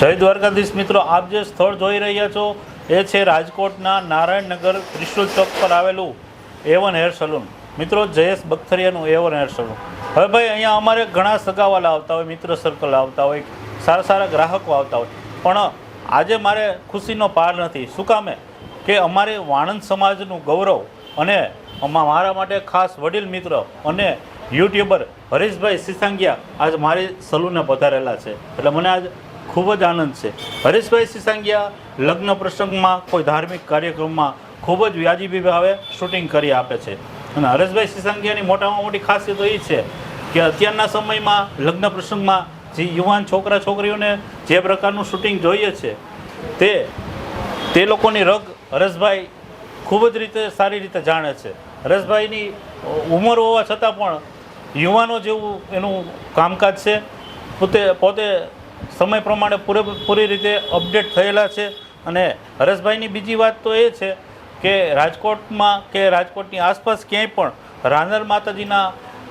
જય દ્વારકાધીશ મિત્રો, આપ જે સ્થળ જોઈ રહ્યા છો, એ છે રાજકોટના નારાયણનગર ત્રિશુલ ચોક પર આવેલું એવન હેર સલૂન મિત્રો, જયેશ બખતરિયાનું એવન હેર સલૂન હવે ભાઈ, અહીંયા અમારે ઘણા સગાવાલા આવતા હોય, મિત્ર સર્કલ આવતા હોય, સારા સારા ગ્રાહકો આવતા હોય. પણ આજે મારે ખુશીનો પાર નથી. શું કામે? કે અમારે વાણંદ સમાજનું ગૌરવ અને મારા માટે ખાસ વડીલ મિત્ર અને યુટ્યુબર હરીશભાઈ સિસાંગિયા આજ મારી સલૂને પધારેલા છે. એટલે મને આજ ખૂબ જ આનંદ છે. હરેશભાઈ સિસાંગિયા લગ્ન પ્રસંગમાં કોઈ ધાર્મિક કાર્યક્રમમાં ખૂબ જ વ્યાજબી ભાવે શૂટિંગ કરી આપે છે. અને હરેશભાઈ સિસાંગિયાની મોટામાં મોટી ખાસિયત એ છે કે અત્યારના સમયમાં લગ્ન પ્રસંગમાં જે યુવાન છોકરા છોકરીઓને જે પ્રકારનું શૂટિંગ જોઈએ છે, તે તે લોકોની રગ હરેશભાઈ ખૂબ જ રીતે સારી રીતે જાણે છે. હરેશભાઈની ઉંમર હોવા છતાં પણ યુવાનો જેવું એનું કામકાજ છે. પોતે પોતે સમય પ્રમાણે પૂરેપૂરી રીતે અપડેટ થયેલા છે. અને હરેશભાઈની બીજી વાત તો એ છે કે રાજકોટમાં કે રાજકોટની આસપાસ ક્યાંય પણ રાંધર માતાજીના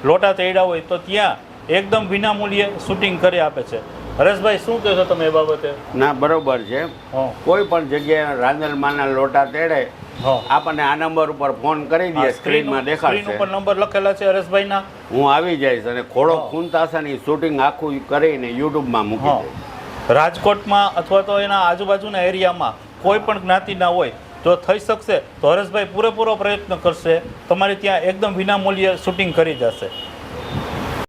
લોટા તેડ્યા હોય તો ત્યાં એકદમ વિનામૂલ્યે શૂટિંગ કરી આપે છે. હરેશભાઈ શું કહેશો તમે એ બાબતે? ના બરોબર છે. કોઈ પણ જગ્યાએ રાંદલમાંના લોટા તેડે આપણને આ નંબર ઉપર ફોન કરી દે સ્ક્રીનમાં સ્ક્રીન ઉપર નંબર લખેલા છે હરેશભાઈના. હું આવી જઈશ અને ખોડો. ખૂનતાસાની શૂટિંગ આખું કરીને યુટ્યુબમાં મૂકી દઈશ રાજકોટમાં અથવા તો એના આજુબાજુના એરિયામાં કોઈ પણ જ્ઞાતિના હોય જો થઈ શકશે તો હરેશભાઈ પૂરેપૂરો પ્રયત્ન કરશે. તમારે ત્યાં એકદમ વિનામૂલ્યે શૂટિંગ કરી જશે.